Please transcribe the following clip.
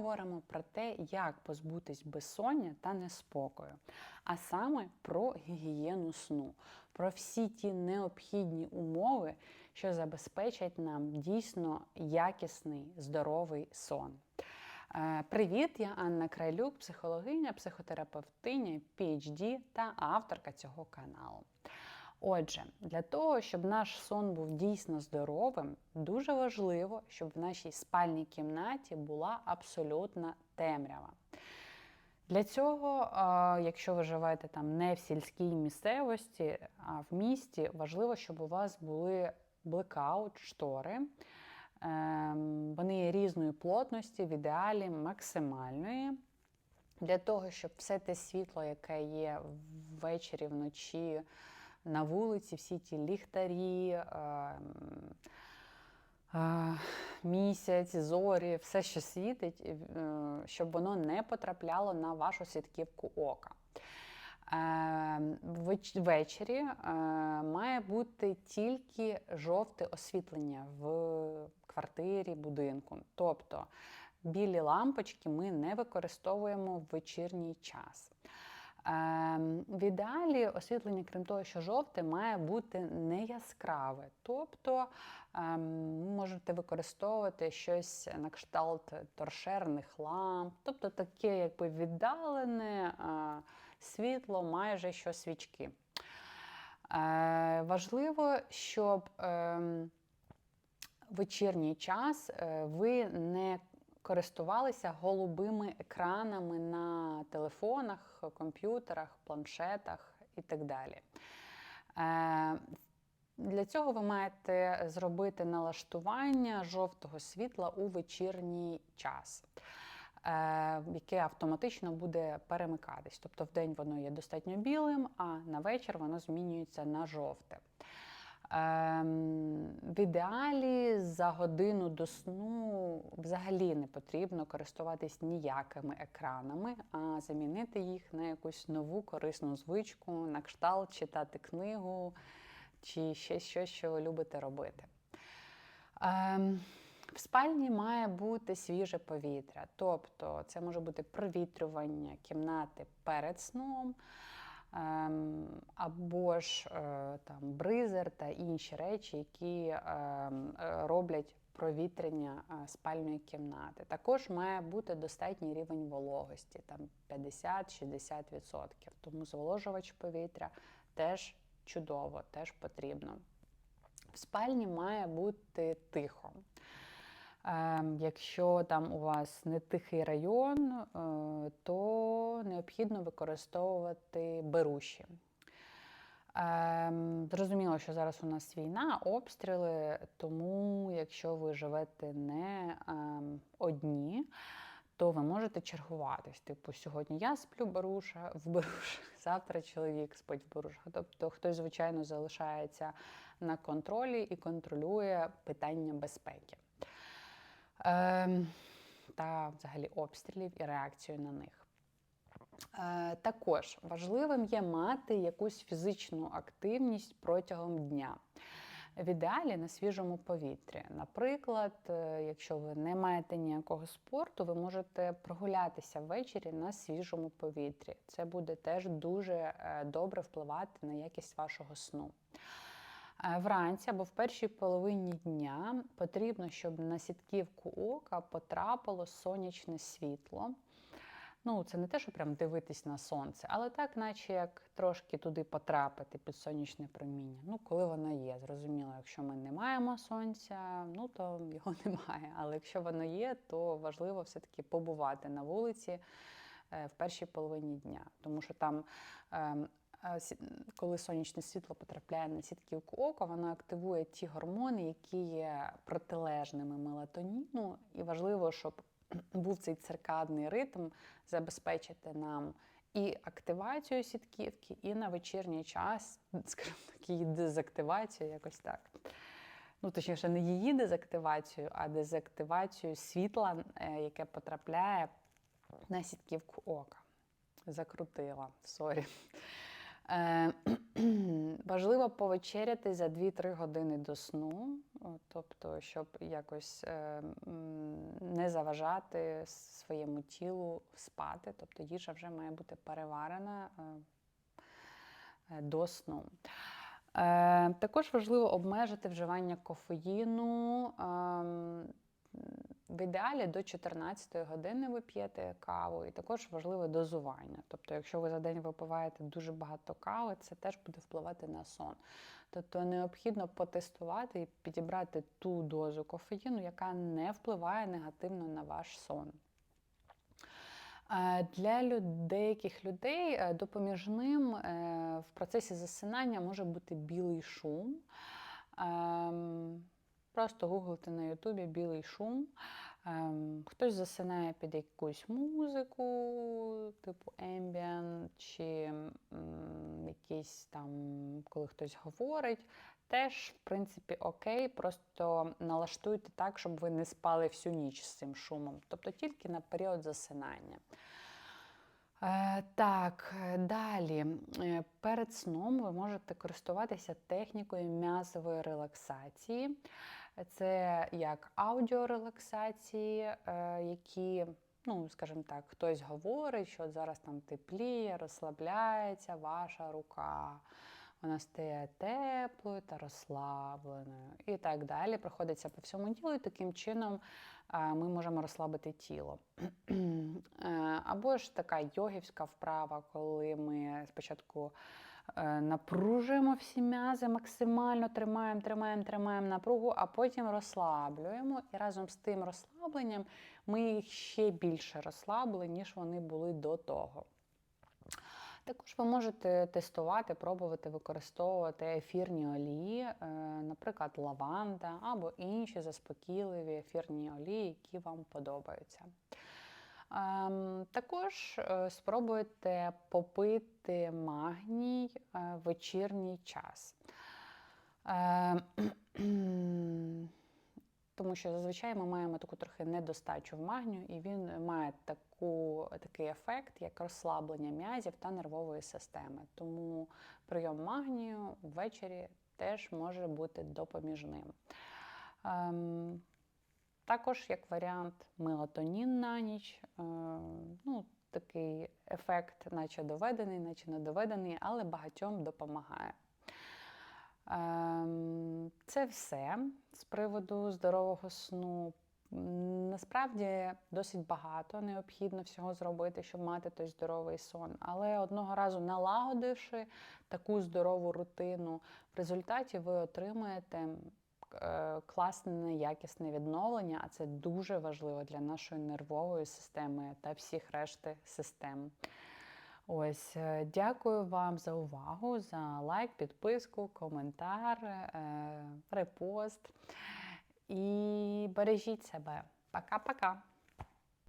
говоримо про те, як позбутись безсоння та неспокою, а саме про гігієну сну, про всі ті необхідні умови, що забезпечать нам дійсно якісний здоровий сон. Е, Привіт, я Анна Крайлюк, психологиня, психотерапевтиня, PhD та авторка цього каналу. Отже, для того, щоб наш сон був дійсно здоровим, дуже важливо, щоб в нашій спальній кімнаті була абсолютна темрява. Для цього, якщо ви живете там не в сільській місцевості, а в місті, важливо, щоб у вас були блекаут, штори. Ем, Вони є різної плотності, в ідеалі максимальної. Для того, щоб все те світло, яке є ввечері, вночі, на вулиці, всі ті ліхтарі, ем, е, місяць, зорі, все, що світить, е, щоб воно не потрапляло на вашу сітківку ока. Е, Ввечері е, має бути тільки жовте освітлення в квартирі, будинку. Тобто білі лампочки ми не використовуємо в вечірній час. Ем, В ідеалі освітлення, крім того, що жовте, має бути не яскраве. Тобто ем, можете використовувати щось на кшталт торшерних ламп, тобто таке якби віддалене е, світло, майже що свічки. Е, Важливо, щоб ем, вечірній час е, ви не користувалися голубими екранами на телефонах, комп'ютерах, планшетах і так далі. Е, Для цього ви маєте зробити налаштування жовтого світла у вечірній час, е, яке автоматично буде перемикатись. Тобто в день воно є достатньо білим, а на вечір воно змінюється на жовте. Ем, В ідеалі за годину до сну взагалі не потрібно користуватись ніякими екранами, а замінити їх на якусь нову корисну звичку, на кшталт читати книгу чи ще щось, що ви любите робити. Ем, В спальні має бути свіже повітря, тобто це може бути провітрювання кімнати перед сном. Ем, або ж е, там бризер та інші речі, які ем, роблять провітрення е, спальної кімнати. Також має бути достатній рівень вологості, там 50-60%. Тому зволожувач повітря теж чудово, теж потрібно. В спальні має бути тихо. Ем, Якщо там у вас не тихий район, е, то необхідно використовувати беруші. Ем, Зрозуміло, що зараз у нас війна, обстріли, тому якщо ви живете не ем, одні, то ви можете чергуватись. Типу, сьогодні я сплю беруша, в берушах, завтра чоловік спить в берушах. Тобто хтось, звичайно, залишається на контролі і контролює питання безпеки. Ем, та взагалі обстрілів і реакцію на них. Е, також важливим є мати якусь фізичну активність протягом дня. В ідеалі на свіжому повітрі. Наприклад, е, якщо ви не маєте ніякого спорту, ви можете прогулятися ввечері на свіжому повітрі. Це буде теж дуже е, добре впливати на якість вашого сну. Е, Вранці або в першій половині дня потрібно, щоб на сітківку ока потрапило сонячне світло. Ну, це не те, що прям дивитись на сонце, але так, наче як трошки туди потрапити під сонячне проміння. Ну, коли воно є. Зрозуміло, якщо ми не маємо сонця, ну то його немає. Але якщо воно є, то важливо все-таки побувати на вулиці е, в першій половині дня. Тому що там ем, коли сонячне світло потрапляє на сітківку ока, воно активує ті гормони, які є протилежними мелатоніну. І важливо, щоб був цей циркадний ритм, забезпечити нам і активацію сітківки, і на вечірній час, скажімо так, її дезактивацію, якось так. Ну, точніше, не її дезактивацію, а дезактивацію світла, е, яке потрапляє на сітківку ока. Закрутила, сорі. Е, Важливо повечеряти за 2-3 години до сну, тобто, щоб якось е, не заважати своєму тілу спати. Тобто їжа вже має бути переварена е, е, до сну. Е, Також важливо обмежити вживання кофеїну. ем, В ідеалі до 14 години ви п'єте каву, і також важливе дозування. Тобто, якщо ви за день випиваєте дуже багато кави, це теж буде впливати на сон. Тобто необхідно потестувати і підібрати ту дозу кофеїну, яка не впливає негативно на ваш сон. Е, Для деяких людей е, допоміжним е, в процесі засинання може бути білий шум. Ем, Просто гуглите на Ютубі білий шум. Ем, Хтось засинає під якусь музику, типу ambient, чи м, якийсь там, коли хтось говорить. Теж, в принципі, окей, просто налаштуйте так, щоб ви не спали всю ніч з цим шумом, тобто тільки на період засинання. Е, Так, далі. Е, Перед сном ви можете користуватися технікою м'язової релаксації. Це як аудіорелаксації, е, які, ну, скажімо так, хтось говорить, що от зараз там тепліє, розслабляється ваша рука. Вона стає теплою та розслабленою і так далі. Проходиться по всьому тілу, і таким чином е, ми можемо розслабити тіло. Е, Або ж така йогівська вправа, коли ми спочатку напружуємо всі м'язи, максимально тримаємо, тримаємо, тримаємо напругу, а потім розслаблюємо. І разом з тим розслабленням ми їх ще більше розслабили, ніж вони були до того. Також ви можете тестувати, пробувати використовувати ефірні олії, е, наприклад, лаванда або інші заспокійливі ефірні олії, які вам подобаються. Ем, Також е, спробуйте попити магній е, вечірній час. Е, Тому що зазвичай ми маємо таку трохи недостачу в магнію, і він має таку, такий ефект, як розслаблення м'язів та нервової системи. Тому прийом магнію ввечері теж може бути допоміжним. Ем, також як варіант мелатонін на ніч. Е, ну, такий ефект, наче доведений, наче не доведений, але багатьом допомагає. Ем, Це все з приводу здорового сну. Насправді досить багато необхідно всього зробити, щоб мати той здоровий сон. Але одного разу налагодивши таку здорову рутину, в результаті ви отримаєте класне, якісне відновлення, а це дуже важливо для нашої нервової системи та всіх решти систем. Ось, е, дякую вам за увагу, за лайк, підписку, коментар, е, репост. І бережіть себе. Пока-пока!